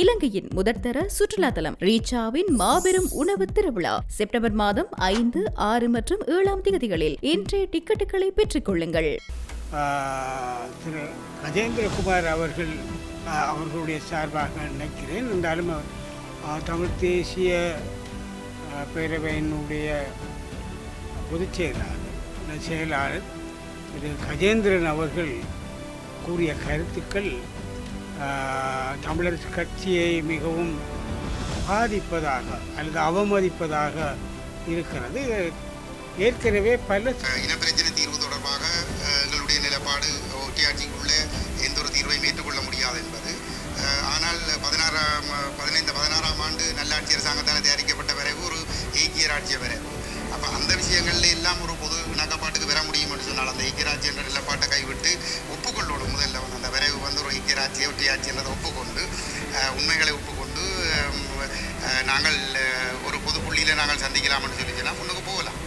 இலங்கையின் முதற்தர சுற்றுலா தலம் ரீச்சாவின் மாபெரும் உணவு திருவிழா. செப்டம்பர் மாதம் ஐந்து ஆறு மற்றும் ஏழாம் தேதிகளில் இன்றைய டிக்கெட்டுகளை பெற்றுக் கொள்ளுங்கள் திரு கஜேந்திரகுமார் அவர்கள் அவர்களுடைய சார்பாக நினைக்கிறேன். இருந்தாலும் தமிழ் தேசிய பேரவையினுடைய பொதுச் செயலாளர் செயலாளர் திரு கஜேந்திரன் அவர்கள் கூறிய கருத்துக்கள் தமிழரசு கட்சியை மிகவும் பாதிப்பதாக அல்லது அவமதிப்பதாக இருக்கிறது. ஏற்கனவே பல இனப்பிரச்சனை தீர்வு தொடர்பாக எங்களுடைய நிலைப்பாடு ஒட்டியாட்சிக்குள்ளே எந்த ஒரு தீர்வையும் ஏற்றுக்கொள்ள முடியாது என்பது. ஆனால் பதினாறாம் பதினைந்து பதினாறாம் ஆண்டு நல்லாட்சி அரசாங்கத்தால் தயாரிக்கப்பட்ட ஐக்கிய ஒப்புக்கொண்டு உண்மைகளை ஒப்புக்கொண்டு நாங்கள் ஒரு பொது புள்ளியில் நாங்கள் சந்திக்கலாம்னு சொல்லி சொன்னால் முன்னுக்கு போகலாம்.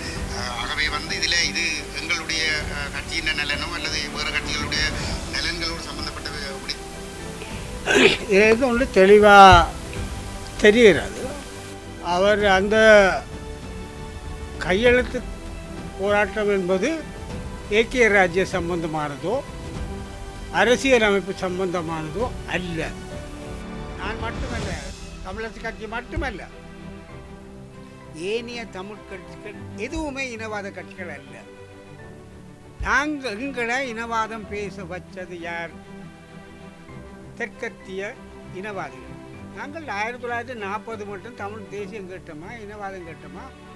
ஆகவே வந்து இதில் இது எங்களுடைய கட்சியின் நலனோ அல்லது வேறு கட்சிகளுடைய நலன்களோடு சம்மந்தப்பட்ட வி- இது ஒன்று தெளிவாக தெரிகிறது. அவர் அந்த கையெழுத்து போராட்டம் என்பது ஏக்கிய ராஜ்ய சம்பந்தமானதோ அரசியல் அமைப்பு சம்பந்தமானதோ அல்ல. நான் மட்டுமல்ல தமிழரசு கட்சி மட்டுமல்ல. ஏனைய தமிழ் கட்சிகள் எதுவுமே இனவாத கட்சிகள் அல்ல. நாங்கள் எங்களை இனவாதம் பேச வச்சது யார்? தெற்கத்திய இனவாதிகள். நாங்கள் ஆயிரத்தி தொள்ளாயிரத்தி நாற்பது மட்டும் தமிழ் தேசியம் கேட்டோமா இனவாதம் கேட்டோமா?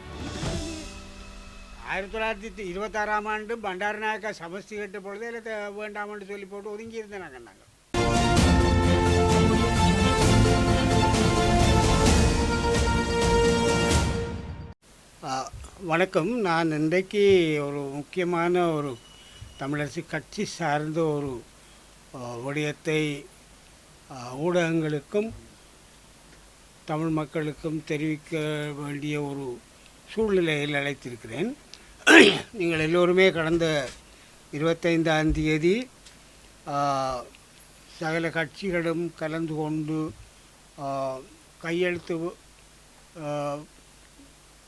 ஆயிரத்தி தொள்ளாயிரத்தி இருபத்தாறாம் ஆண்டு பண்டாரநாயக்கா சமஸ்தி கட்ட பொழுதே இல்லை தே- வேண்டாம்னு சொல்லி போட்டு ஒதுங்கி இருந்தேன் நாங்கள் நாங்கள் வணக்கம் நான் இன்றைக்கு ஒரு முக்கியமான ஒரு தமிழரசு கட்சி சார்ந்த ஒரு ஆ, விடயத்தை ஊடகங்களுக்கும் தமிழ் மக்களுக்கும் தெரிவிக்க வேண்டிய ஒரு சூழ்நிலையில் அழைத்திருக்கிறேன் நீங்கள் எல்லோருமே கடந்த இருபத்தைந்தாம் தேதி சகல கட்சிகளும் கலந்து கொண்டு கையெழுத்து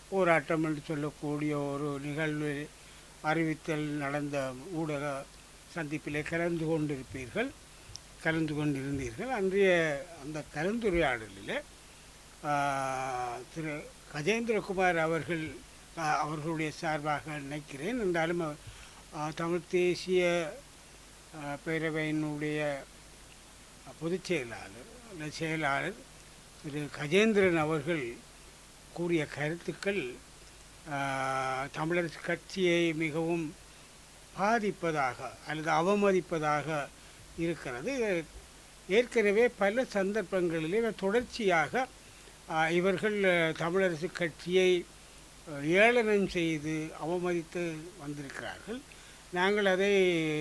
போராட்டம் என்று சொல்லக்கூடிய ஒரு நிகழ்வு அறிவித்தல் நடந்த ஊடக சந்திப்பிலே கலந்து கொண்டிருப்பீர்கள் கலந்து கொண்டிருந்தீர்கள். அன்றைய அந்த கலந்துரையாடலில் திரு கஜேந்திரகுமார் அவர்கள் அவர்களுடைய சார்பாக நினைக்கிறேன். இருந்தாலும் தமிழ் தேசிய பேரவையினுடைய பொதுச் செயலாளர் அந்த செயலாளர் திரு கஜேந்திரன் அவர்கள் கூறிய கருத்துக்கள் தமிழரசு கட்சியை மிகவும் பாதிப்பதாக அல்லது அவமதிப்பதாக இருக்கிறது. ஏற்கனவே பல சந்தர்ப்பங்களிலே தொடர்ச்சியாக இவர்கள் தமிழரசு கட்சியை ஏளனம் செய்து அவமதித்து வந்திருக்கிறார்கள். நாங்கள் அதை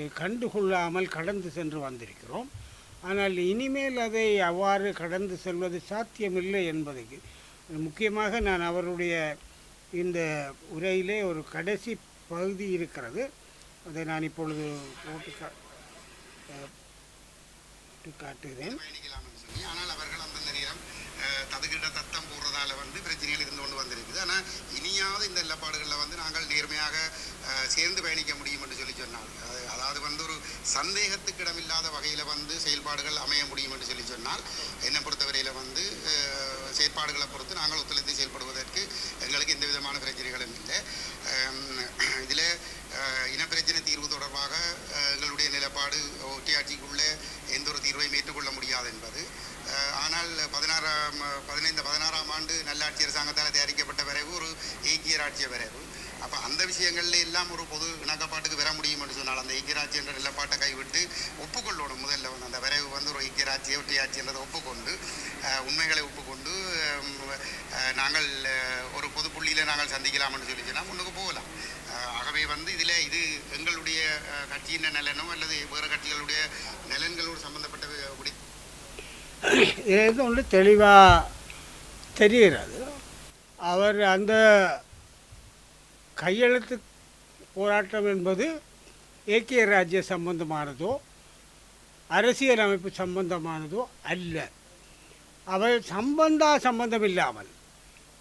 கண்டுகொள்ளாமல் கடந்து சென்று வந்திருக்கிறோம். ஆனால் இனிமேல் அதை அவ்வாறு கடந்து செல்வது சாத்தியமில்லை என்பதுக்கு முக்கியமாக நான் அவருடைய இந்த உரையிலே ஒரு கடைசி பகுதி இருக்கிறது. அதை நான் இப்பொழுது போட்டு கா- காட்டுகிறேன். ஆனால் அவர்கள் அந்த நேரம் ததுகிட்ட தத்தம் போடுறதால வந்து பிரச்சனைகள் இருந்து கொண்டு வந்திருக்குது. ஆனால் இனியாவது இந்த நிலப்பாடுகளில் வந்து நாங்கள் நேர்மையாக சேர்ந்து பயணிக்க முடியும் என்று சொல்லி சொன்னார் அதாவது வந்து ஒரு சந்தேகத்துக்கு இடமில்லாத வகையில் வந்து செயல்பாடுகள் அமைய முடியும் என்று சொல்லி சொன்னால் என்னை பொறுத்தவரையில் வந்து செயற்பாடுகளை பொறுத்து நாங்கள் ஒத்துழைத்து செயல்படுவதற்கு எங்களுக்கு எந்த விதமான பிரச்சனைகளும் இல்லை. இதில் இனப்பிரச்சனை தீர்வு தொடர்பாக எங்களுடைய நிலப்பாடு ஒட்டியாட்சிக்குள்ளே எந்த ஒரு தீர்வையும் ஏற்றுக்கொள்ள முடியாது என்பது. ஆனால் பதினாறாம் பதினைந்து பதினாறு ஆண்டு நல்லாட்சி அரசாங்கத்தால் தயாரிக்கப்பட்ட வரைவு ஒரு ஐக்கிய ராட்சிய வரைவு. அப்போ அந்த விஷயங்கள்ல எல்லாம் ஒரு பொது இணக்கப்பாட்டுக்கு வர முடியும் என்று சொன்னால் அந்த ஐக்கியராட்சி என்ற நிலப்பாட்டை கைவிட்டு ஒப்புக்கொள்ளணும். முதல்ல வந்து அந்த விரைவு வந்து ஒரு ஐக்கியராட்சி ஒட்டியாட்சி என்றதை ஒப்புக்கொண்டு உண்மைகளை ஒப்புக்கொண்டு நாங்கள் ஒரு பொது புள்ளியில் நாங்கள் சந்திக்கலாம்னு சொல்லி சொன்னால் முன்னுக்கு போகலாம். ஆகவே வந்து இதில் இது எங்களுடைய கட்சியின் நலனோ அல்லது வேறு கட்சிகளுடைய நலன்களோடு சம்பந்தப்பட்ட வி- இது ஒன்று தெளிவாக தெரிகிறது. அவர் அந்த கையெழுத்து போராட்டம் என்பது ஏக்கிய ராஜ்ய சம்பந்தமானதோ அரசியல் அமைப்பு சம்பந்தமானதோ அல்ல. அவர் சம்பந்தா சம்பந்தம் இல்லாமல்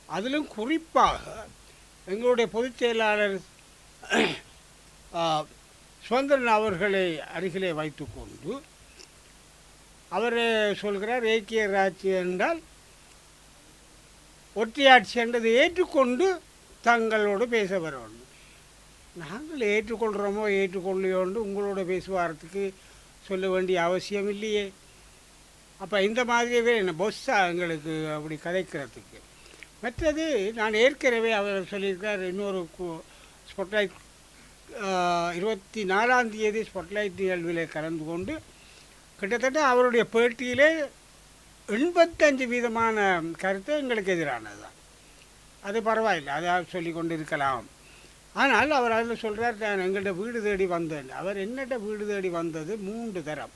அதிலும் குறிப்பாக எங்களுடைய பொதுச் செயலாளர் சுதந்திரன் அவர்களை அருகிலே வைத்துக்கொண்டு அவர் சொல்கிறார் ஏக்கிய ராஜ்யம் என்றால் ஒற்றையாட்சி என்றதை ஏற்றுக்கொண்டு தங்களோடு பேச வரணும். நாங்கள் ஏற்றுக்கொள்கிறோமோ ஏற்றுக்கொள்ளையோண்டு உங்களோட பேசுவாரத்துக்கு சொல்ல வேண்டிய அவசியம் இல்லையே. அப்போ இந்த மாதிரியவே என்ன பொஸ்ஸா எங்களுக்கு அப்படி கதைக்கிறதுக்கு? மற்றது நான் ஏற்கனவே அவர் சொல்லியிருக்கார் இன்னொரு ஸ்பொட்லைட் இருபத்தி நாலாம் தேதி ஸ்பொட்லைட் நிகழ்வில் கலந்து கொண்டு கிட்டத்தட்ட அவருடைய பேட்டியிலே எண்பத்தஞ்சு வீதமான கருத்து எங்களுக்கு எதிரானது. தான் அது பரவாயில்லை அதை சொல்லி கொண்டு இருக்கலாம் ஆனால் அவர் அதில் சொல்கிறார் நான் எங்கள்கிட்ட வீடு தேடி வந்தேன். அவர் என்னட்ட வீடு தேடி வந்தது மூன்று தரம்.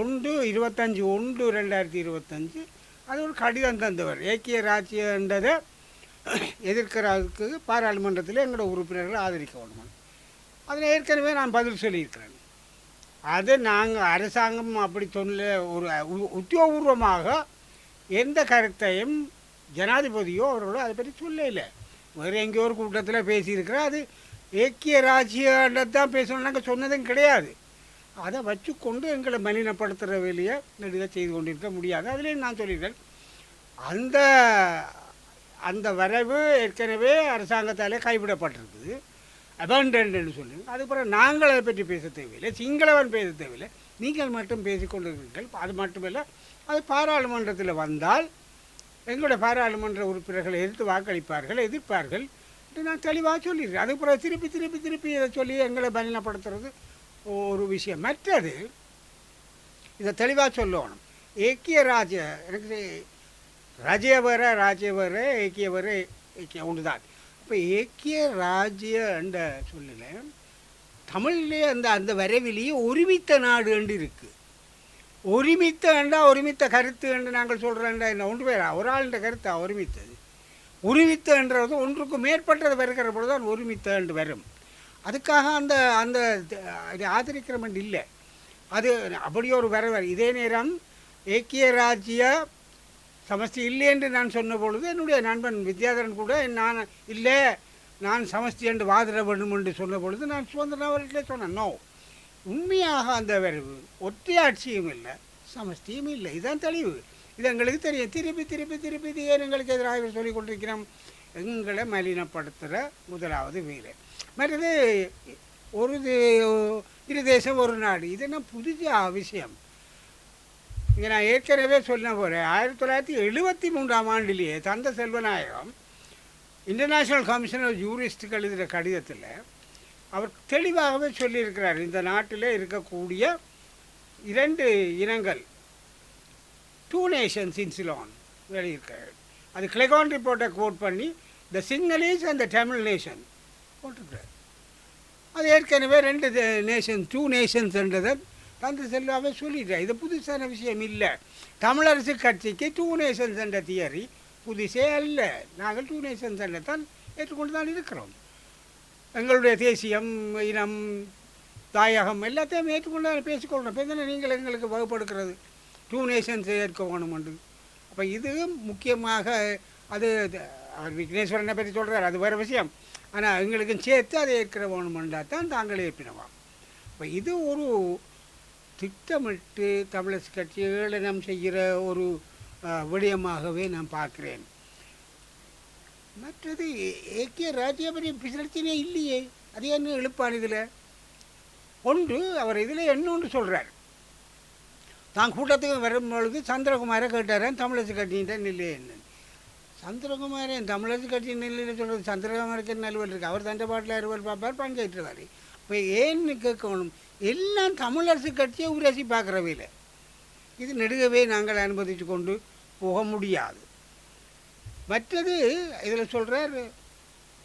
ஒன்று இருபத்தஞ்சி ஒன்று ரெண்டாயிரத்தி இருபத்தஞ்சு. அது ஒரு கடிதம் தந்தவர். ஏக்கிய ராஜ்யன்றதை எதிர்க்கிறதுக்கு பாராளுமன்றத்தில் எங்களோட உறுப்பினர்கள் ஆதரிக்க வேணும் அதில் ஏற்கனவே நான் பதில் சொல்லியிருக்கிறேன். அது நாங்கள் அரசாங்கம் அப்படி சொல்ல ஒரு உத்தியோகபூர்வமாக எந்த கருத்தையும் ஜனாதிபதியோ அவர்களோ அதை பற்றி சொல்லல. வேறு எங்கேயோ ஒரு கூட்டத்தில் பேசியிருக்கிறேன் அது ஏக்கிய ராஜ்யத்தான் பேசணும் நாங்கள் சொன்னதும் கிடையாது. அதை வச்சுக்கொண்டு எங்களை மலினப்படுத்துகிற வேலையை நெடுக செய்து கொண்டிருக்க முடியாது. அதுலேயும் நான் சொல்லியிருக்கேன் அந்த அந்த வரைவு ஏற்கனவே அரசாங்கத்தாலே கைவிடப்பட்டிருக்குது. அபண்டன்ட்னு சொல்லி அதுக்கப்புறம் நாங்கள் அதை பற்றி பேச தேவையில்லை. சிங்களவன் பேச தேவையில்லை. நீங்கள் மட்டும் பேசிக்கொண்டிருக்கிறீர்கள் அது மட்டுமில்லை அது பாராளுமன்றத்தில் வந்தால் எங்களுடைய பாராளுமன்ற உறுப்பினர்களை எதிர்த்து வாக்களிப்பார்கள் எதிர்ப்பார்கள் என்று நான் தெளிவாக சொல்லிடுறேன் அதுக்கப்புறம் திருப்பி திருப்பி திருப்பி இதை சொல்லி எங்களை பலினப்படுத்துறது ஒரு விஷயம். மற்றது இதை தெளிவாக சொல்லணும். ஏக்கிய ராஜ எனக்கு ராஜ்யவர ராஜ்யவர ஏக்கியவர ஏக்கிய ஒன்று தான் இப்போ ஏக்கிய ராஜ்ய என்ற சொல்லல தமிழ்லேயே அந்த அந்த வரைவிலேயே ஒருமித்த நாடு என்று இருக்குது ஒருமித்த என்றா ஒருமித்த கருத்து என்று நாங்கள் சொல்கிறேன்டா என்ன? ஒன்று பேர் ஒரு ஆளுடைய கருத்தா ஒருமித்தது? ஒருமித்த என்றது ஒன்றுக்கு மேற்பட்டது வருகிற பொழுது தான் ஒருமித்த என்று வரும். அதுக்காக அந்த அந்த இது இல்லை. அது அப்படி ஒரு வரவர் இதே நேரம் ஏக்கிய ராஜ்ய சமஸ்தி இல்லை என்று நான் சொன்ன பொழுது என்னுடைய நண்பன் வித்யாதரன் கூட நான் இல்லை நான் சமஸ்தி என்று வாதிட வேண்டும் என்று சொன்ன பொழுது நான் சுதந்திர அவர்கிட்ட சொன்னேன் நோ உண்மையாக அந்த ஒற்றையாட்சியும் இல்லை சமஸ்தியும் இல்லை. இதுதான் தெளிவு. இது எங்களுக்கு தெரியும். திருப்பி திருப்பி திருப்பி இது ஏன் எங்களுக்கு எதிராக சொல்லிக் கொண்டிருக்கிறோம் எங்களை மலினப்படுத்துகிற முதலாவது வீரர். மற்றது ஒரு இரு தேசம் ஒரு நாடு இது என்ன புதிய விஷயம். இங்கே நான் ஏற்கனவே சொன்ன போகிறேன் ஆயிரத்தி தொள்ளாயிரத்தி எழுபத்தி மூன்றாம் ஆண்டிலேயே தந்த செல்வநாயகம் இன்டர்நேஷ்னல் கமிஷன் ஆஃப் ஜூரிஸ்டுக்கு எழுதுகிற கடிதத்தில் அவர் தெளிவாகவே சொல்லியிருக்கிறார். இந்த நாட்டில் இருக்கக்கூடிய இரண்டு இனங்கள் டூ நேஷன்ஸ் இன் சிலான் வெளியிருக்கிறார் அது கிளெகான் ரிப்போர்ட்டை கோட் பண்ணி the Sinhalese and the Tamil nation போட்டிருக்கிறார். அது ஏற்கனவே ரெண்டு நேஷன் டூ நேஷன்ஸ்ன்றதை தந்து செல்வாவே சொல்லிட்டார் இது புதுசான விஷயம் இல்லை. தமிழரசு கட்சிக்கு டூ நேஷன்ஸ் என்ற தியரி புதுசே அல்ல. நாங்கள் டூ நேஷன்ஸ் என்ற தான் ஏற்றுக்கொண்டு தான் இருக்கிறோம். எங்களுடைய தேசியம் இனம் தாயகம் எல்லாத்தையும் ஏற்றுக்கொண்டு தான் பேசிக்கொள்கிறோம் இப்போ தானே நீங்கள் எங்களுக்கு வகுப்படுக்கிறது? டூ நேஷன்ஸ் ஏற்க வேணுமென்று அப்போ இது முக்கியமாக அது விக்னேஸ்வரனை பற்றி சொல்கிறார் அது வேறு விஷயம். ஆனால் எங்களுக்கும் சேர்த்து அதை ஏற்கிற வேணுமென்றா தான் தாங்களே ஏற்பினவாம். இப்போ இது ஒரு திட்டமிட்டு தமிழரசு கட்சி ஏளனம் செய்கிற ஒரு விடயமாகவே நான் பார்க்குறேன். மற்றது ஏ- ஏக்கிய ராஜ்யபரி பிரச்சனையே இல்லையே. அது என்ன எழுப்பான் இதில்? ஒன்று அவர் இதில் இன்னொன்று சொல்கிறார் தான் கூட்டத்துக்கு வரும் பொழுது சந்திரகுமாரை கேட்டாரன் தமிழரசு கட்சியின் நிலை என்ன? சந்திரகுமாரன் தமிழரசு கட்சியின் நிலையில் சொல்கிறது சந்திரகுமாருக்கு நல்வல் இருக்கு? அவர் தண்டை பாட்டில் அறுவல் பார்ப்பார் பங்கேற்றுவார். இப்போ ஏன்னு கேட்கணும்? எல்லாம் தமிழரசு கட்சியை உரசி பார்க்குறவையில் இது நெடுகவே நாங்கள் அனுமதித்து கொண்டு போக முடியாது. மற்றது இதில் சொல்கிறார்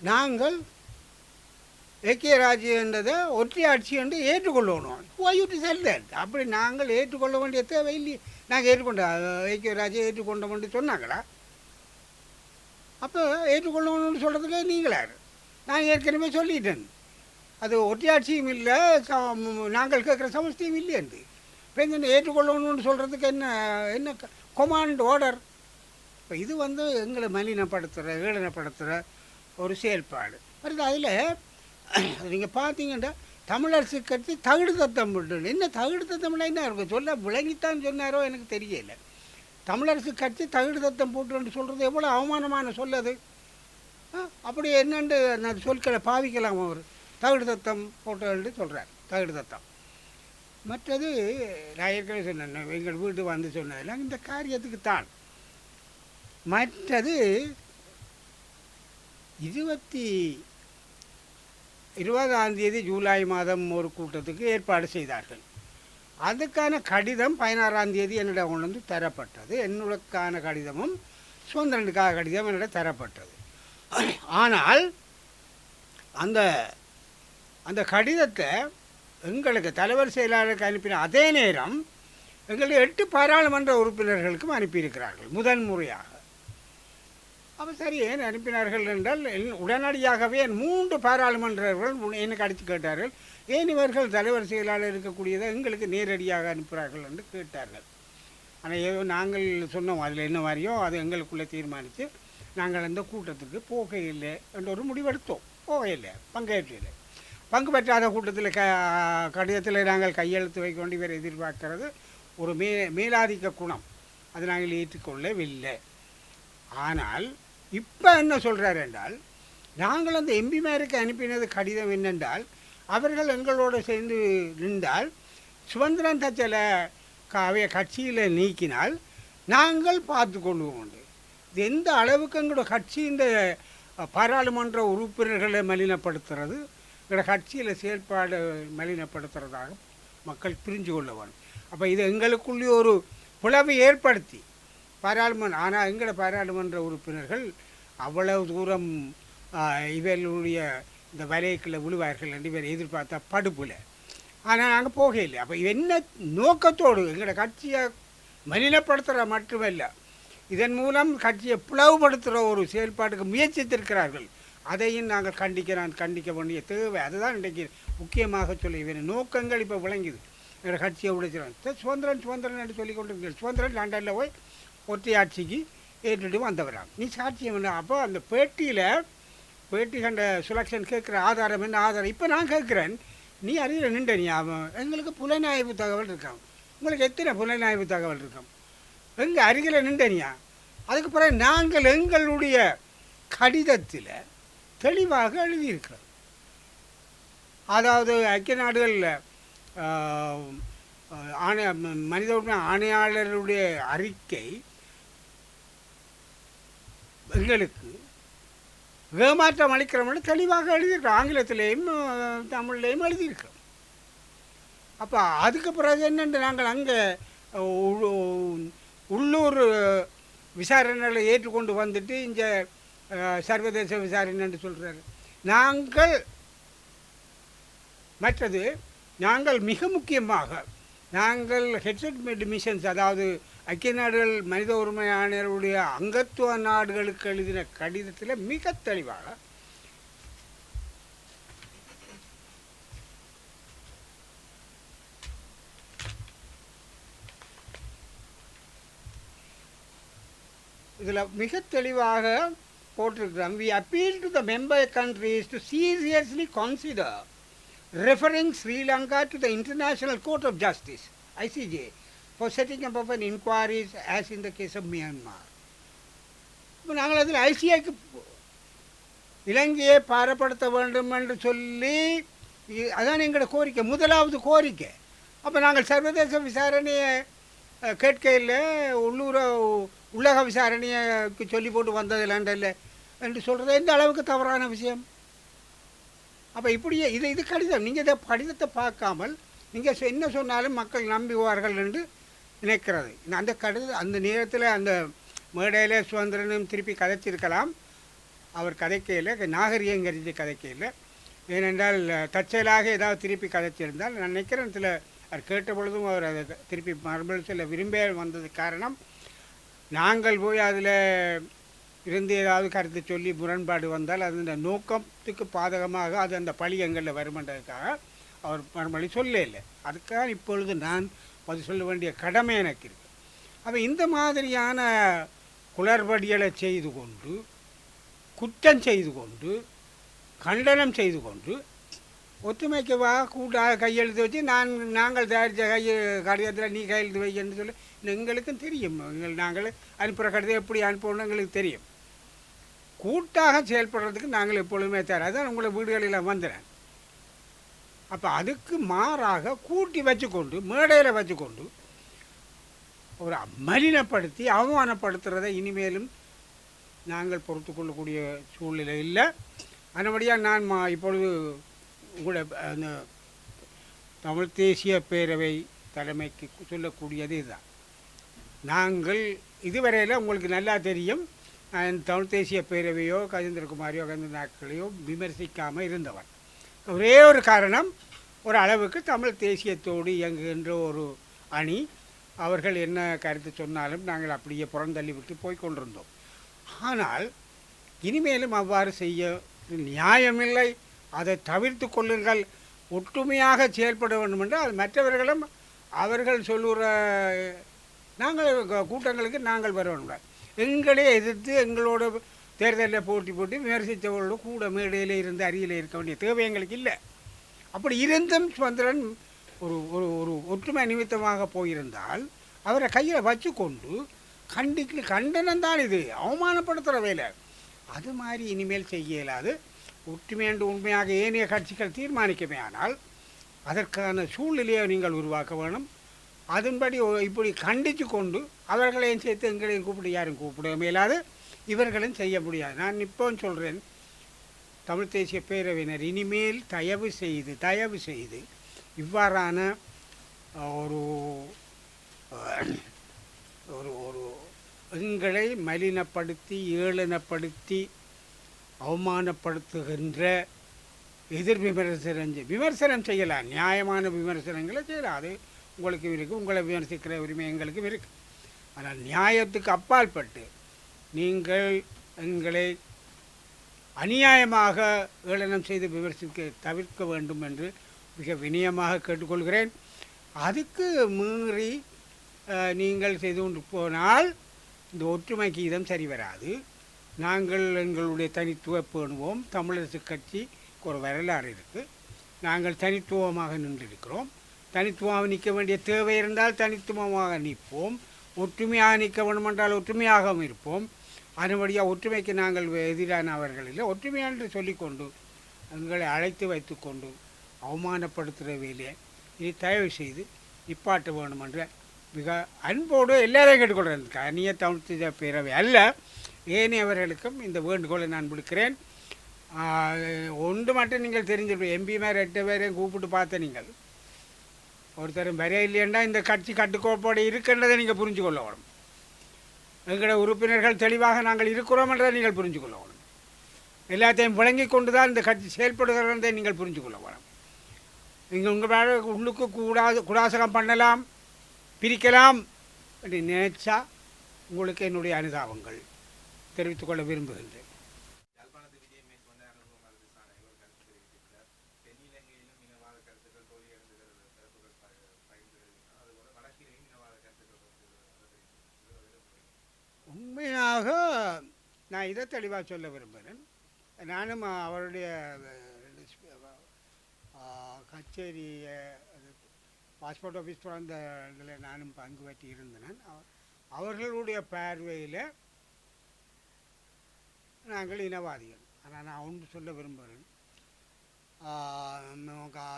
நாங்கள் ஏக்கிய என்றதை ஒற்றை ஆட்சி என்று ஏற்றுக்கொள்ளணும். ஓய்வுட்டு செல்ல அப்படி நாங்கள் ஏற்றுக்கொள்ள வேண்டிய தேவை இல்லையே நாங்கள் ஏற்றுக்கொண்ட ஏக்கிய ராஜ்யம் ஏற்றுக்கொண்டோம்னு சொன்னாங்களா? அப்போ ஏற்றுக்கொள்ளணும்னு சொல்கிறதுல நீங்களார். நான் ஏற்கனவே சொல்லிட்டேன். அது ஒற்றையாட்சியும் இல்லை ச- நாங்கள் கேட்குற சமஸ்தியும் இல்லை என்று. இப்போ என்ன ஏற்றுக்கொள்ளணும்னு சொல்கிறதுக்கு என்ன என்ன கொமாண்ட் ஆர்டர் இப்போ இது வந்து எங்களை மலினப்படுத்துகிற ஏளனப்படுத்துகிற ஒரு செயல்பாடு. வருது அதில் நீங்கள் பார்த்தீங்கன்னா தமிழரசு கட்சி தகுடு தத்தம் பண்ணுறது என்ன தகுடு தத்தம்னா என்ன இருக்கும்? சொல்ல விளங்கித்தான் சொன்னாரோ எனக்கு தெரியல. தமிழரசு கட்சி தகுடு தத்தம் போட்டுன்னு சொல்கிறது எவ்வளோ அவமானமான சொல்லது அப்படி என்னென்று நான் சொற்களை பாவிக்கலாம் அவர். தகுடு தத்தம் போட்டுன்னு சொல்கிறார் தகுடு தத்தம் மற்றது நான் ஏற்கனவே சொன்னேன் எங்கள் வீட்டு வந்து சொன்னதெல்லாம் இந்த காரியத்துக்கு தான். மற்றது இருபத்தி இருபதாம் தேதி ஜூலை மாதம் ஒரு கூட்டத்துக்கு ஏற்பாடு செய்தார்கள். அதுக்கான கடிதம் பதினாறாம் தேதி என்னிடம் கொண்டு வந்து தரப்பட்டது. என்னுடக்கான கடிதமும் சுதந்திரனுக்காக கடிதம் என்னிடம் தரப்பட்டது. ஆனால் அந்த அந்த கடிதத்தை எங்களுக்கு தலைவர் செயலாளருக்கு அனுப்பின அதே நேரம் எங்களுக்கு எட்டு பாராளுமன்ற உறுப்பினர்களுக்கும் அனுப்பியிருக்கிறார்கள் முதன் முறையாக. அப்போ சரி ஏன் அனுப்பினார்கள் என்றால் என் உடனடியாகவே என் மூன்று பாராளுமன்றர்கள் எனக்கு அடித்து கேட்டார்கள். ஏன் இவர்கள் தலைவர் செயலாளர் இருக்கக்கூடியதை எங்களுக்கு நேரடியாக அனுப்புகிறார்கள் என்று கேட்டார்கள். ஆனால் ஏதோ நாங்கள் சொன்னோம் அதில் என்ன மாதிரியோ அது எங்களுக்குள்ளே தீர்மானித்து நாங்கள் அந்த கூட்டத்துக்கு போகையில்லை என்ற ஒரு முடிவெடுத்தோம். போகையில்லை பங்கேற்றில்லை பங்கு பெற்றாத கூட்டத்தில் க கடிதத்தில் நாங்கள் கையெழுத்து வைக்க வேண்டி இவர் எதிர்பார்க்கிறது. ஒரு மே மேலாதிக்க குணம். அதை நாங்கள் ஏற்றுக்கொள்ளவில்லை. ஆனால் இப்போ என்ன சொல்கிறார் என்றால் நாங்கள் அந்த எம்பிமாருக்கு அனுப்பினது கடிதம் என்னென்றால் அவர்கள் எங்களோடு சேர்ந்து நின்றால் சுதந்திரம் தச்சல அவைய கட்சியில் நீக்கினால் நாங்கள் பார்த்து கொள்வோம் உண்டு இது எந்த அளவுக்கு எங்களோட கட்சி இந்த பாராளுமன்ற உறுப்பினர்களை மலினப்படுத்துறது? எங்களோட கட்சியில் செயல்பாடு மலினப்படுத்துகிறதாக மக்கள் புரிஞ்சு கொள்ள வேணும் அப்போ இது எங்களுக்குள்ளே ஒரு புலவை ஏற்படுத்தி பாராளுமன்ற ஆனால் எங்களோட பாராளுமன்ற உறுப்பினர்கள் அவ்வளவு தூரம் இவர்களுடைய இந்த வலைக்குள்ள விழுவார்கள் என்று இவர் எதிர்பார்த்தா படுப்பில் ஆனால் நாங்கள் போகையில்லை. அப்போ என்ன நோக்கத்தோடு எங்களோட கட்சியை மலினப்படுத்துகிற மட்டுமல்ல இதன் மூலம் கட்சியை பிளவுபடுத்துகிற ஒரு செயல்பாட்டுக்கு முயற்சித்திருக்கிறார்கள். அதையும் நாங்கள் கண்டிக்க கண்டிக்க வேண்டிய தேவை. அதுதான் இன்றைக்கு முக்கியமாக சொல்லி வேணும் நோக்கங்கள் இப்போ விளங்குது. எங்கள் கட்சியை உடைச்சிடும் சுதந்திரன் சுதந்திரன் என்று சொல்லி கொண்டு சுதந்திரன் லண்டனில் போய் ஒற்றையாட்சிக்கு ஏற்றுட்டு வந்தவராம். நீ சாட்சியம் என்ன? அப்போ அந்த பேட்டியில் பேட்டி கண்ட சுலக்ஷன் கேட்குற ஆதாரம் என்ன? ஆதாரம் இப்போ நான் கேட்குறேன். நீ அறிகிற நின்ற நீ அவன் எங்களுக்கு புலனாய்வு தகவல் இருக்கான் உங்களுக்கு எத்தனை புலனாய்வு தகவல் இருக்கும்? எங்கள் அருகில் நின்றனியா? அதுக்கு பிறகு நாங்கள் எங்களுடைய கடிதத்தில் தெளிவாக எழுதியிருக்கிறது அதாவது ஐக்கிய நாடுகளில் ஆணை மனித உரிமை ஆணையாளருடைய அறிக்கை எங்களுக்கு ஏமாற்றம் அளிக்கிறோம்னு தெளிவாக எழுதியிருக்கிறோம் ஆங்கிலத்திலேயும் தமிழ்லேயும் எழுதியிருக்கிறோம் அப்போ அதுக்கு பிறகு என்னென்று நாங்கள் அங்கே உள்ளூர் விசாரணைகளை ஏற்றுக்கொண்டு வந்துட்டு இங்கே சர்வதேச விசாரணைன்னு சொல்கிறாரு நாங்கள் மற்றது நாங்கள் மிக முக்கியமாக நாங்கள் ஹெட்செட் மிஷன்ஸ் அதாவது ஐக்கிய நாடுகள் மனித உரிமை ஆணையருடைய அங்கத்துவ நாடுகளுக்கு எழுதின கடிதத்தில் மிக தெளிவாக இதில் மிக தெளிவாக போட்டிருக்கிறோம் we appeal to the member countries to seriously consider referring Sri Lanka to the International Court of Justice ICJ for setting up up of an inquiries as in the case of இப்போ நாங்கள் அதில் ஐசிஐக்கு இலங்கையை பாரப்படுத்த வேண்டும் என்று சொல்லி அதான் எங்களோட கோரிக்கை முதலாவது கோரிக்கை. அப்போ நாங்கள் சர்வதேச விசாரணையை கேட்கையில் உள்ளூரை உள்ளக விசாரணைக்கு சொல்லி போட்டு வந்தது லண்டனில் என்று சொல்கிறது எந்த அளவுக்கு தவறான விஷயம்? அப்போ இப்படியே இது இது கடிதம். நீங்கள் இதை கடிதத்தை பார்க்காமல் நீங்கள் என்ன சொன்னாலும் மக்கள் நம்புவார்கள் என்று நினைக்கிறது. அந்த கடிதம் அந்த நேரத்தில் அந்த மேடையில் சுதந்திரனும் திருப்பி கதைச்சிருக்கலாம். அவர் கதைக்கையில் நாகரிகம் கருதி கதைக்கையில் ஏனென்றால் தற்செயலாக ஏதாவது திருப்பி கதைச்சிருந்தால் நான் நினைக்கிறேன் சில அவர் கேட்ட பொழுதும் அவர் அதை திருப்பி மறுபடியும் சில விரும்ப வந்தது காரணம் நாங்கள் போய் அதில் இருந்து ஏதாவது கருத்து சொல்லி முரண்பாடு வந்தால் அது இந்த நோக்கத்துக்கு பாதகமாக அது அந்த பழி எங்களில் வருமென்றதுக்காக அவர் மறுபடி சொல்ல இல்லை. அதுக்காக இப்பொழுது நான் அது சொல்ல வேண்டிய கடமை எனக்கு இருக்கு. அப்போ இந்த மாதிரியான குளறுபடிகளை செய்து கொண்டு குற்றம் செய்து கொண்டு கண்டனம் செய்து கொண்டு ஒத்துமைக்கு வா கூட்டாக கையெழுத்து வச்சு நான் நாங்கள் தயாரித்த கைய கடிதத்தில் நீ கையெழுத்து வைக்கன்னு சொல்லி எங்களுக்கும் தெரியும். எங்கள் நாங்கள் அனுப்புகிற கடிதம் எப்படி அனுப்பணும்னு எங்களுக்கு தெரியும். கூட்டாக செயல்படுறதுக்கு நாங்கள் எப்பொழுதுமே தயார். அதுதான் உங்களை வீடுகளில் வந்துடுறேன் அப்போ அதுக்கு மாறாக கூட்டி வச்சுக்கொண்டு மேடையில் வச்சுக்கொண்டு ஒரு மலினப்படுத்தி அவமானப்படுத்துறதை இனிமேலும் நாங்கள் பொறுத்து கொள்ளக்கூடிய சூழ்நிலை இல்லை. அதன்படியாக நான் மா இப்பொழுது கூட அந்த தமிழ் தேசிய பேரவை தலைமைக்கு சொல்லக்கூடியது இதுதான். நாங்கள் இதுவரையில் உங்களுக்கு நல்லா தெரியும் தமிழ் தேசிய பேரவையோ கஜேந்திரகுமாரியோ கஜேந்திர நாட்களையோ விமர்சிக்காமல் இருந்தவர் ஒரே ஒரு காரணம் ஒரு அளவுக்கு தமிழ் தேசியத்தோடு இயங்குகின்ற ஒரு அணி அவர்கள் என்ன கருத்து சொன்னாலும் நாங்கள் அப்படியே புறந்தள்ளி விட்டு போய் கொண்டிருந்தோம். ஆனால் இனிமேலும் அவ்வாறு செய்ய நியாயமில்லை. அதை தவிர்த்து கொள்ளுங்கள். ஒற்றுமையாக செயல்பட வேண்டும் என்றால் மற்றவர்களும் அவர்கள் சொல்லுகிற நாங்கள் கூட்டங்களுக்கு நாங்கள் வர வேண்டும் எங்களே எதிர்த்து எங்களோட தேர்தலில் போட்டி போட்டு விமர்சித்தவர்களோட கூட மேடையில் இருந்து அருகில் இருக்க வேண்டிய தேவை எங்களுக்கு இல்லை. அப்படி இருந்தும் சுதந்திரன் ஒரு ஒரு ஒரு ஒற்றுமை நிமித்தமாக போயிருந்தால் அவரை கையில் வச்சு கொண்டு கண்டிக்கு கண்டனம் தான் இது. அவமானப்படுத்துகிற வேலை. அது மாதிரி இனிமேல் செய்ய இயலாது. ஒற்றுமை என்று உண்மையாக ஏனைய கட்சிகள் தீர்மானிக்கவே ஆனால் அதற்கான சூழ்நிலையை நீங்கள் உருவாக்க வேணும். அதன்படி இப்படி கண்டித்து கொண்டு அவர்களையும் சேர்த்து எங்களையும் கூப்பிட்டு யாரும் கூப்பிட இயலாது. இவர்களும் செய்ய முடியாது. நான் இப்போ சொல்கிறேன் தமிழ் தேசிய பேரவையினர் இனிமேல் தயவு செய்து தயவு செய்து இவ்வாறான ஒரு ஒரு ஒரு எங்களை மலினப்படுத்தி ஏளனப்படுத்தி அவமானப்படுத்துகின்ற எதிர் விமர்சனம் விமர்சனம் செய்யலாம். நியாயமான விமர்சனங்களை செய்யலாம். அது உங்களுக்கும் இருக்குது உங்களை விமர்சிக்கிற உரிமை எங்களுக்கும் இருக்குது ஆனால் நியாயத்துக்கு அப்பாற்பட்டு நீங்கள் எங்களை அநியாயமாக ஏளனம் செய்து விமர்சிக்க தவிர்க்க வேண்டும் என்று மிக வினயமாக கேட்டுக்கொள்கிறேன். அதுக்கு மீறி நீங்கள் செய்து கொண்டு போனால் இந்த ஒற்றுமைக்கு இதம் சரி வராது. நாங்கள் எங்களுடைய தனித்துவ பேணுவோம். தமிழரசு கட்சிக்கு ஒரு வரலாறு இருக்குது நாங்கள் தனித்துவமாக நின்றிருக்கிறோம். தனித்துவமாக நிற்க வேண்டிய தேவை இருந்தால் தனித்துவமாக நிற்போம். ஒற்றுமையாக நிற்க வேண்டுமென்றால் ஒற்றுமையாகவும் இருப்போம். அதன்படியாக ஒற்றுமைக்கு நாங்கள் எதிரானவர்கள் இல்லை ஒற்றுமை என்று சொல்லிக்கொண்டு எங்களை அழைத்து வைத்துக்கொண்டு அவமானப்படுத்துகிற வேலையை இனி தயவு செய்து நிப்பாட்ட வேண்டுமென்ற மிக அன்போடு எல்லாரையும் கேட்டுக்கொள்கிறேன். அந்நிய தமிழ் பேரவை அல்ல. ஏனையவர்களுக்கும் இந்த வேண்டுகோளை நான் விடுக்கிறேன். ஒன்று மட்டும் நீங்கள் தெரிஞ்சிருப்பீங்க. எம்பி மேலே எட்டு பேரையும் கூப்பிட்டு பார்த்த நீங்கள். ஒருத்தரும் வரைய இல்லையண்டா இந்த கட்சி கட்டுக்கோப்போடு இருக்கின்றதை நீங்கள் புரிஞ்சு கொள்ள வேணும். எங்களோட உறுப்பினர்கள் தெளிவாக நாங்கள் இருக்கிறோம் என்றதை நீங்கள் புரிஞ்சு கொள்ள வேணும். எல்லாத்தையும் விளங்கி கொண்டு தான் இந்த கட்சி செயல்படுகிறதை நீங்கள் புரிஞ்சு கொள்ள வேணும். நீங்கள் உங்கள் உள்ளுக்கு கூடாது குடாசகம் பண்ணலாம் பிரிக்கலாம் என்று நினைச்சா உங்களுக்கு என்னுடைய அனுதாபங்கள். தெரிவித்துக் கொள்ள விரும்புகின்றேன். உண்மையாக நான் இதை தெளிவாக சொல்ல விரும்புகிறேன். நானும் அவருடைய அஹ், கச்சேரி அஹ், அது பாஸ்போர்ட் ஆஃபீஸ் திறந்த இதில் நானும் பங்கு பற்றி இருந்தேன் அவ- அவர்களுடைய பார்வையில் நாங்கள் இனவாதிகள். ஆனால் நான் ஒன்று சொல்ல விரும்புகிறேன்.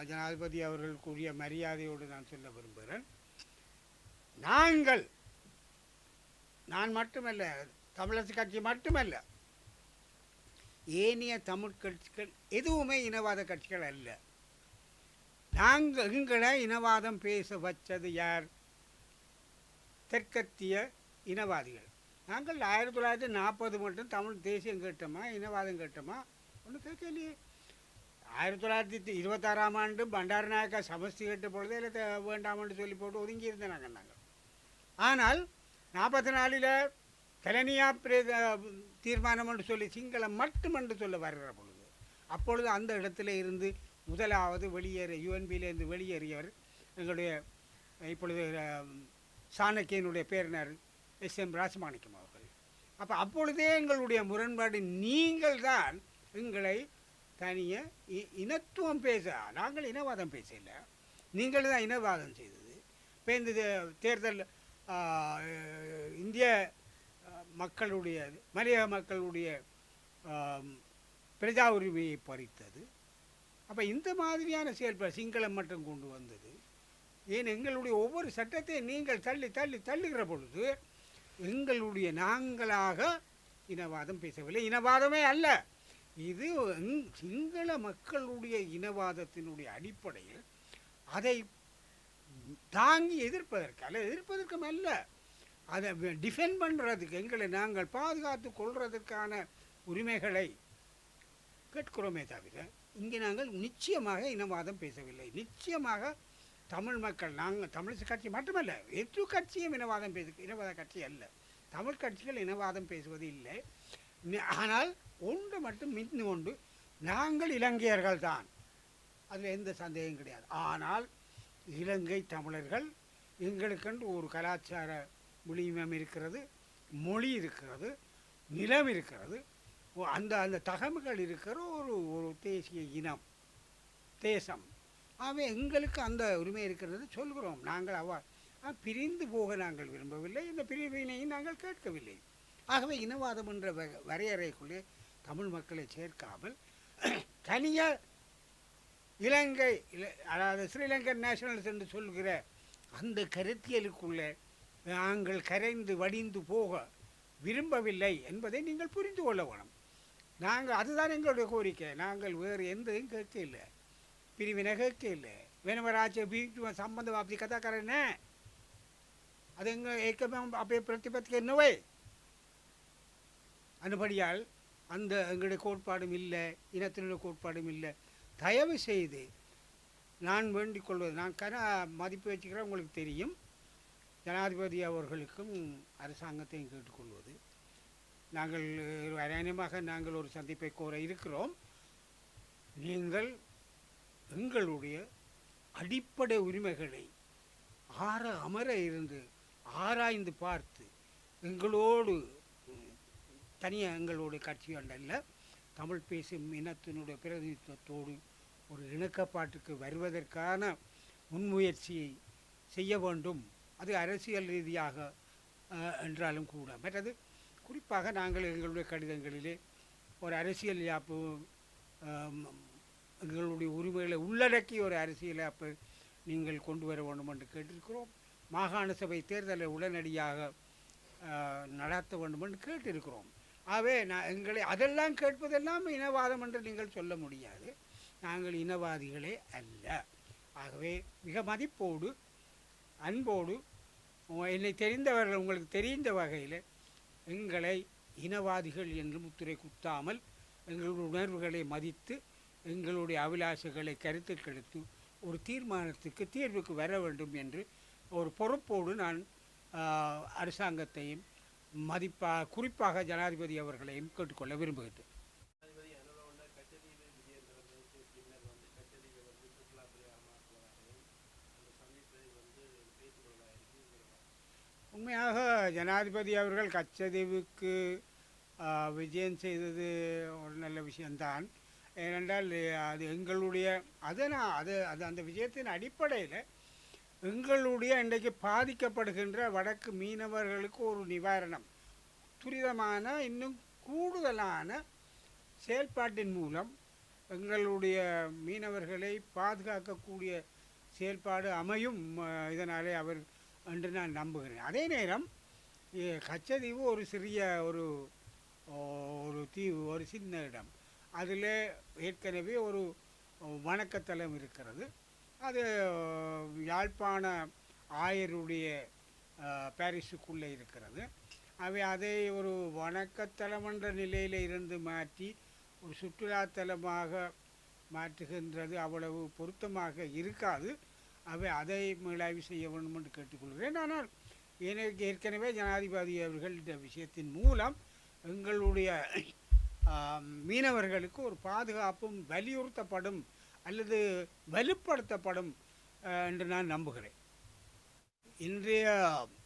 ஜனாதிபதி அவர்களுக்குரிய மரியாதையோடு நான் சொல்ல விரும்புகிறேன். நாங்கள் நான் மட்டுமல்ல தமிழரசு கட்சி மட்டுமல்ல ஏனைய தமிழ் கட்சிகள் எதுவுமே இனவாத கட்சிகள் அல்ல. நாங்கள் எங்களை இனவாதம் பேச வச்சது யார்? தெற்கத்திய இனவாதிகள். நாங்கள் ஆயிரத்தி தொள்ளாயிரத்தி நாற்பது மட்டும் தமிழ் தேசியம் கேட்டோமா இனவாதம் கேட்டோமா? ஒன்றும் கேட்கலையே ஆயிரத்தி தொள்ளாயிரத்தி இருபத்தாறாம் ஆண்டு பண்டாரநாயக்கா சமஸ்தி கேட்ட பொழுதே இல்லை தே- வேண்டாம்னு சொல்லி போட்டு ஒதுங்கி இருந்தேன் நாங்கள். ஆனால் நாற்பத்தி நாலில் கலனியா பிரேத தீர்மானம் என்று சொல்லி சிங்களம் மட்டும் என்று சொல்ல வருகிற பொழுது அப்பொழுது அந்த இடத்துல இருந்து முதலாவது வெளியேற யுஎன்பியிலேருந்து வெளியேறியவர் எங்களுடைய இப்பொழுது சாணக்கியனுடைய பேரினர் எஸ் எம் ராசமாணிக்கம் அவர்கள் அப்போ அப்பொழுதே எங்களுடைய முரண்பாடு நீங்கள் தான் எங்களை தனிய இ- இனத்துவம் பேச நாங்கள் இனவாதம் பேசல. நீங்கள் தான் இனவாதம் செய்தது. இப்போ இந்த தே- தேர்தல் இந்திய மக்களுடைய மலையக மக்களுடைய பிரஜா உரிமையை பறித்தது. அப்போ இந்த மாதிரியான செயல்பாடு சிங்களம் மட்டும் கொண்டு வந்தது. ஏன் எங்களுடைய ஒவ்வொரு சட்டத்தையும் நீங்கள் தள்ளி தள்ளி தள்ளுகிற பொழுது எங்களுடைய நாங்களாக இனவாதம் பேசவில்லை. இனவாதமே அல்ல. இது சிங்கள மக்களுடைய இனவாதத்தினுடைய அடிப்படையில் அதை தாங்கி எதிர்ப்பதற்கு அல்ல எதிர்ப்பதற்கும் அல்ல. அதை டிஃபெண்ட் பண்ணுறதுக்கு எங்களை நாங்கள் பாதுகாத்து கொள்வதற்கான உரிமைகளை கேட்கிறோமே தவிர இங்கே நாங்கள் நிச்சயமாக இனவாதம் பேசவில்லை. நிச்சயமாக தமிழ் மக்கள் நாங்கள் தமிழ் கட்சி மட்டுமல்ல எட்டு கட்சியும் இனவாதம் பேசு இனவாத கட்சி அல்ல. தமிழ் கட்சிகள் இனவாதம் பேசுவது இல்லை. ஆனால் ஒன்று மட்டும் மின்னு கொண்டு நாங்கள் இலங்கையர்கள் தான். அதில் எந்த சந்தேகம் கிடையாது. ஆனால் இலங்கை தமிழர்கள் எங்களுக்கென்று ஒரு கலாச்சார விளிமம் இருக்கிறது மொழி இருக்கிறது நிலம் இருக்கிறது. அந்த அந்த தகமைகள் இருக்கிற ஒரு ஒரு தேசிய இனம் தேசம். ஆகவே எங்களுக்கு அந்த உரிமை இருக்கிறது சொல்கிறோம். நாங்கள் அவ்வா பிரிந்து போக நாங்கள் விரும்பவில்லை. இந்த பிரிவினையும் நாங்கள் கேட்கவில்லை. ஆகவே இனவாதம் என்ற வ- வரையறைக்குள்ளே தமிழ் மக்களை சேர்க்காமல் தனியாக இலங்கை இல- அதாவது ஸ்ரீலங்கன் நேஷனல்ஸ் என்று சொல்கிற அந்த கருத்தியலுக்குள்ளே நாங்கள் கரைந்து வடிந்து போக விரும்பவில்லை என்பதை நீங்கள் புரிந்து கொள்ள வேணும். நாங்கள் அதுதான் எங்களுடைய கோரிக்கை. நாங்கள் வேறு எந்த கேட்க இல்லை. பிரிவினை கேட்க இல்லை වෙනවරාජ්‍ය බීජුව සම්බන්ධව අපි කතා කරන්නේ නැහැ. அது எங்க ஏற்கனவே அப்பே பிரதிபத்திக்க என்னவே அனுபடியால் அந்த எங்களுடைய கோட்பாடும் இல்லை இனத்தினுடைய கோட்பாடும் இல்லை தயவு செய்து நான் வேண்டிக் கொள்வது நான் கன மதிப்பு வச்சுக்கிறேன் உங்களுக்கு தெரியும் ஜனாதிபதி அவர்களுக்கும் அரசாங்கத்தையும் கேட்டுக்கொள்வது நாங்கள் ஒரு அநேகமாக நாங்கள் ஒரு சந்திப்பை கோர இருக்கிறோம் நீங்கள் எங்களுடைய அடிப்படை உரிமைகளை ஆற அமர இருந்து ஆராய்ந்து பார்த்து எங்களோடு தனியாக எங்களுடைய கட்சி அல்ல தமிழ் பேசும் இனத்தினுடைய பிரதிநிதித்துவத்தோடு ஒரு இணக்கப்பாட்டுக்கு வருவதற்கான முன்முயற்சியை செய்ய வேண்டும். அது அரசியல் ரீதியாக என்றாலும் கூட. மற்றது குறிப்பாக நாங்கள் எங்களுடைய கடிதங்களிலே ஒரு அரசியல் யாப்பு எங்களுடைய உரிமைகளை உள்ளடக்கிய ஒரு அரசியலை அப்போ நீங்கள் கொண்டு வர வேண்டும் என்று கேட்டிருக்கிறோம். மாகாண சபை தேர்தலை உடனடியாக நடத்த வேண்டும் என்று கேட்டிருக்கிறோம். ஆகவே நான் எங்களை அதெல்லாம் கேட்பதெல்லாம் இனவாதம் என்று நீங்கள் சொல்ல முடியாது. நாங்கள் இனவாதிகளே அல்ல. ஆகவே மிக மதிப்போடு அன்போடு என்னை தெரிந்தவர்கள் உங்களுக்கு தெரிந்த வகையில் எங்களை இனவாதிகள் என்று முத்திரை குத்தாமல் எங்களுடைய உணர்வுகளை மதித்து எங்களுடைய அபிலாஷைகளை கருத்தில் கெடுத்து ஒரு தீர்மானத்துக்கு தீர்வுக்கு வர வேண்டும் என்று ஒரு பொறுப்போடு நான் அரசாங்கத்தையும் மதிப்பாக குறிப்பாக ஜனாதிபதி அவர்களையும் கேட்டுக்கொள்ள விரும்புகிறேன் உண்மையாக ஜனாதிபதி அவர்கள் கச்சதீவுக்கு விஜயம் செய்தது ஒரு நல்ல விஷயம்தான். ஏனென்றால் அது எங்களுடைய அதனா நான் அது அது அந்த விஜயத்தின் அடிப்படையில் எங்களுடைய இன்றைக்கு பாதிக்கப்படுகின்ற வடக்கு மீனவர்களுக்கு ஒரு நிவாரணம். துரிதமான இன்னும் கூடுதலான செயல்பாட்டின் மூலம் எங்களுடைய மீனவர்களை பாதுகாக்கக்கூடிய செயல்பாடு அமையும் இதனாலே அவர் என்று நான் நம்புகிறேன். அதே நேரம் கச்சதீவு ஒரு சிறிய ஒரு ஒரு தீவு ஒரு சின்ன இடம். அதில் ஏற்கனவே ஒரு வணக்கத்தலம் இருக்கிறது. அது யாழ்ப்பாண ஆயருடைய பாரிஸுக்குள்ளே இருக்கிறது. அவை அதை ஒரு வணக்கத்தலம் என்ற நிலையில் இருந்து மாற்றி ஒரு சுற்றுலாத்தலமாக மாற்றுகின்றது அவ்வளவு பொருத்தமாக இருக்காது. அவை அதை மீளாய்வு செய்ய வேண்டும் என்று கேட்டுக்கொள்கிறேன். ஆனால் எனக்கு ஏற்கனவே ஜனாதிபதி அவர்கள் இந்த விஷயத்தின் மூலம் எங்களுடைய மீனவர்களுக்கு ஒரு பாதுகாப்பும் வலியுறுத்தப்படும் அல்லது வலுப்படுத்தப்படும் என்று நான் நம்புகிறேன். இன்றைய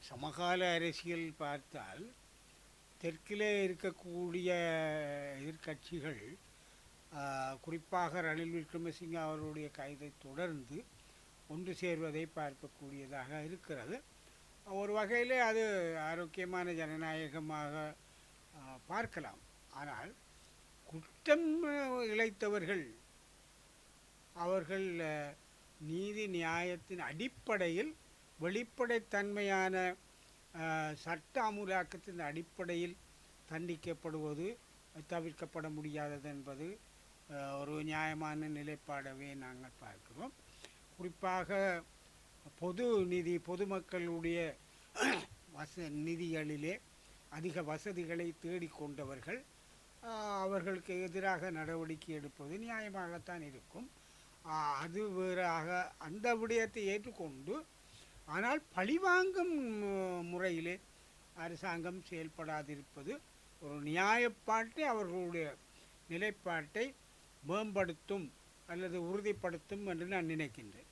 சமகால அரசியல் பார்த்தால் தெற்கிலே இருக்கக்கூடிய எதிர்க்கட்சிகள் குறிப்பாக ரணில் விக்ரமசிங்க அவருடைய கைதை தொடர்ந்து ஒன்று சேர்வதை பார்க்கக்கூடியதாக இருக்கிறது. ஒரு வகையிலே அது ஆரோக்கியமான ஜனநாயகமாக பார்க்கலாம். ஆனால் குற்றம் இழைத்தவர்கள் அவர்கள் நீதி நியாயத்தின் அடிப்படையில் வெளிப்படைத்தன்மையான சட்ட அமுலாக்கத்தின் அடிப்படையில் தண்டிக்கப்படுவது தவிர்க்கப்பட முடியாதது என்பது ஒரு நியாயமான நிலைப்பாடவே நாங்கள் பார்க்கிறோம். குறிப்பாக பொது நிதி பொதுமக்களுடைய வச நிதிகளிலே அதிக வசதிகளை தேடிக்கொண்டவர்கள் அவர்களுக்கு எதிராக நடவடிக்கை எடுப்பது நியாயமாகத்தான் இருக்கும். அது வேறாக அந்த விடயத்தை ஏற்றுக்கொண்டு ஆனால் பழிவாங்கும் முறையிலே அரசாங்கம் செயல்படாதிருப்பது ஒரு நியாயப்பாட்டை அவர்களுடைய நிலைப்பாட்டை மேம்படுத்தும் அல்லது உறுதிப்படுத்தும் என்று நான் நினைக்கின்றேன்.